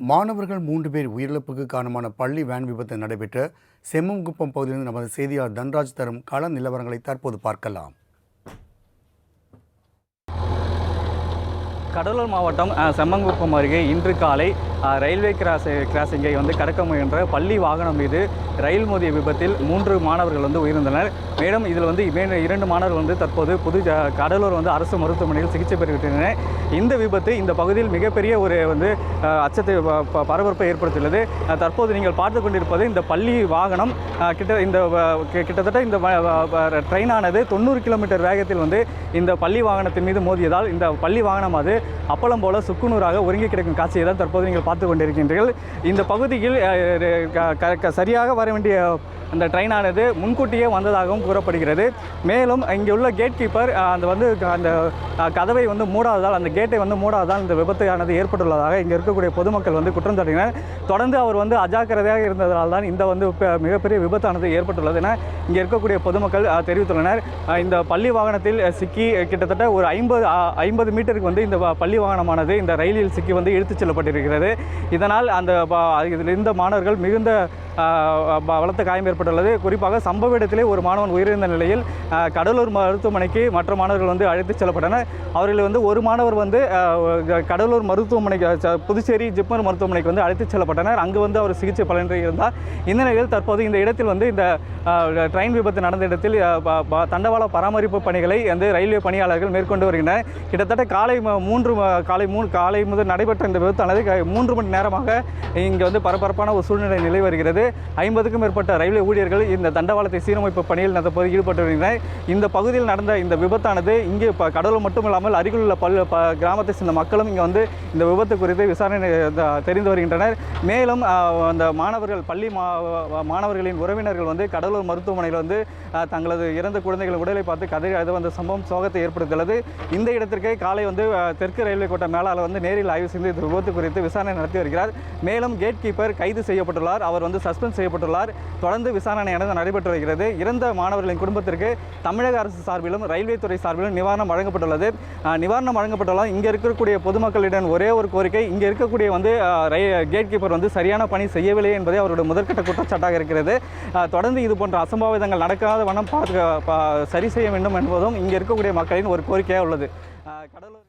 மாணவர்கள் மூன்று பேர் உயிரிழப்புக்கு காரணமான பள்ளி வேன் விபத்து நடைபெற்ற செம்மங்குப்பம் பகுதியிலிருந்து நமது செய்தியாளர் தன்ராஜ் தரும் கள நிலவரங்களை தற்போது பார்க்கலாம். கடலூர் மாவட்டம் செம்மங்குப்பம் அருகே இன்று காலை ரயில்வே கிராஸ் கிராசிங்கை வந்து கடக்க முயன்ற பள்ளி வாகனம் மீது ரயில் மோதிய விபத்தில் மூன்று மாணவர்கள் வந்து உயிரிழந்தனர். மேலும் இதில் வந்து இரண்டு மாணவர்கள் வந்து தற்போது புது கடலூர் வந்து அரசு மருத்துவமனையில் சிகிச்சை பெறுகின்றனர் இந்த விபத்து இந்த பகுதியில் மிகப்பெரிய ஒரு வந்து அச்சத்தை ப- பரபரப்பை ஏற்படுத்தியுள்ளது. தற்போது நீங்கள் பார்த்து கொண்டிருப்பது இந்த பள்ளி வாகனம் கிட்ட இந்த வ- கிட்டத்தட்ட இந்த வ- ட்ரெயினானது தொண்ணூறு கிலோமீட்டர் வேகத்தில் வந்து இந்த பள்ளி வாகனத்தின் மீது மோதியதால் இந்த பள்ளி வாகனம் அது அப்பளம் போல சுக்குநூறாக ஒருங்கி கிடக்கும் காட்சியை தான் தற்போது நீங்கள் பார்த்து கொண்டிருக்கின்றீர்கள் இந்த பகுதியில் சரியாக வர வேண்டிய அந்த ட்ரெயினானது முன்கூட்டியே வந்ததாகவும் கூறப்படுகிறது. மேலும் இங்கே உள்ள கேட் கீப்பர் அந்த வந்து க- அந்த கதவை வந்து மூடாததால் அந்த கேட்டை வந்து மூடாததால் இந்த விபத்தானது ஏற்பட்டுள்ளதாக இங்கே இருக்கக்கூடிய பொதுமக்கள் வந்து குற்றம் சாட்டினர். தொடர்ந்து அவர் வந்து அஜாக்கிரதையாக இருந்ததால் தான் இந்த வந்து மிகப்பெரிய விபத்தானது ஏற்பட்டுள்ளது என இங்கே இருக்கக்கூடிய பொதுமக்கள் தெரிவித்துள்ளனர். இந்த பள்ளி வாகனத்தில் சிக்கி கிட்டத்தட்ட ஒரு ஐம்பது ஐம்பது மீட்டருக்கு வந்து இந்த வ- பள்ளி வாகனமானது இந்த ரயிலில் சிக்கி வந்து இழுத்துச் செல்லப்பட்டிருக்கிறது. இதனால் அந்த இதில் இருந்த மாணவர்கள் மிகுந்த பலத்த காயம் ஏற்பட்டுள்ளது. குறிப்பாக சம்பவ இடத்திலே ஒரு மாணவன் உயிரிழந்த நிலையில் கடலூர் மருத்துவமனைக்கு மற்ற மாணவர்கள் வந்து அழைத்துச் செல்லப்பட்டனர். அவர்கள் வந்து ஒரு மாணவர் வந்து கடலூர் மருத்துவமனைக்கு ச- புதுச்சேரி ஜிப்மர் மருத்துவமனைக்கு வந்து அழைத்துச் செல்லப்பட்டனர். அங்கு வந்து அவர் சிகிச்சை பலனின்றி இருந்தார். இந்த நிலையில் தற்போது இந்த இடத்தில் வந்து இந்த ட்ரெயின் விபத்து நடந்த இடத்தில் ப- தண்டவாள பராமரிப்பு பணிகளை வந்து ரயில்வே பணியாளர்கள் மேற்கொண்டு வருகின்றனர். கிட்டத்தட்ட காலை மூன்று காலை மூணு காலை முதல் நடைபெற்ற இந்த விபத்தானது மூன்று மணி நேரமாக இங்கே வந்து பரபரப்பான ஒரு சூழ்நிலை நிலை வருகிறது. ஐம்பதுக்கும் மேற்பட்ட ரயில்வே ஊழியர்கள் இந்த தண்டவாளத்தை சீரமைப்பு பணியில் தற்போது ஈடுபட்டு வருகின்றனர் இந்த பகுதியில் நடந்த இந்த விபத்தானது இங்கே இப்போ கடலூர் மட்டுமில்லாமல் அருகில் உள்ள பல் கிராமத்தை சேர்ந்த மக்களும் இங்கே வந்து இந்த விபத்து குறித்து விசாரணை தெரிந்து வருகின்றனர். மேலும் அந்த மாணவர்கள் பள்ளி மாணவர்களின் உறவினர்கள் வந்து கடலூர் மருத்துவமனையில் வந்து தங்களது இறந்த குழந்தைகள் உடலை பார்த்து கதை அது வந்த சம்பவம் சோகத்தை ஏற்படுத்தியுள்ளது. இந்த இடத்திற்கு காலை வந்து தெற்கு ரயில்வே கோட்ட மேலாளர் வந்து நேரில் ஆய்வு செய்து இந்த விபத்து குறித்து விசாரணை நடத்தி வருகிறார். மேலும் கேட் கீப்பர் கைது செய்யப்பட்டுள்ளார். அவர் வந்து சஸ்பெண்ட் செய்யப்பட்டுள்ளார். தொடர்ந்து விசாரணை நடந்து நடைபெற்று வருகிறது. இறந்த மாணவர்களின் குடும்பத்திற்கு தமிழக அரசு சார்பிலும் ரயில்வே துறை சார்பிலும் நிவாரணம் வழங்கப்பட்டுள்ளது. நிவாரணம் வழங்கப்பட்டாலும் இங்கே இருக்கக்கூடிய பொதுமக்களிடம் ஒரே ஒரு கோரிக்கை இங்கே இருக்கக்கூடிய வந்து கேட் கீப்பர் வந்து சரியான பணி செய்யவில்லை என்பதே அவருடைய முதற்கட்ட குற்றச்சாட்டாக இருக்கிறது. தொடர்ந்து இது போன்ற அசம்பாவிதங்கள் நடக்காத வண்ணம் பார்த்து பா- சரி செய்ய வேண்டும் என்பதும் இங்கே இருக்கக்கூடிய மக்களின் ஒரு கோரிக்கையாக உள்ளது. கடலூர்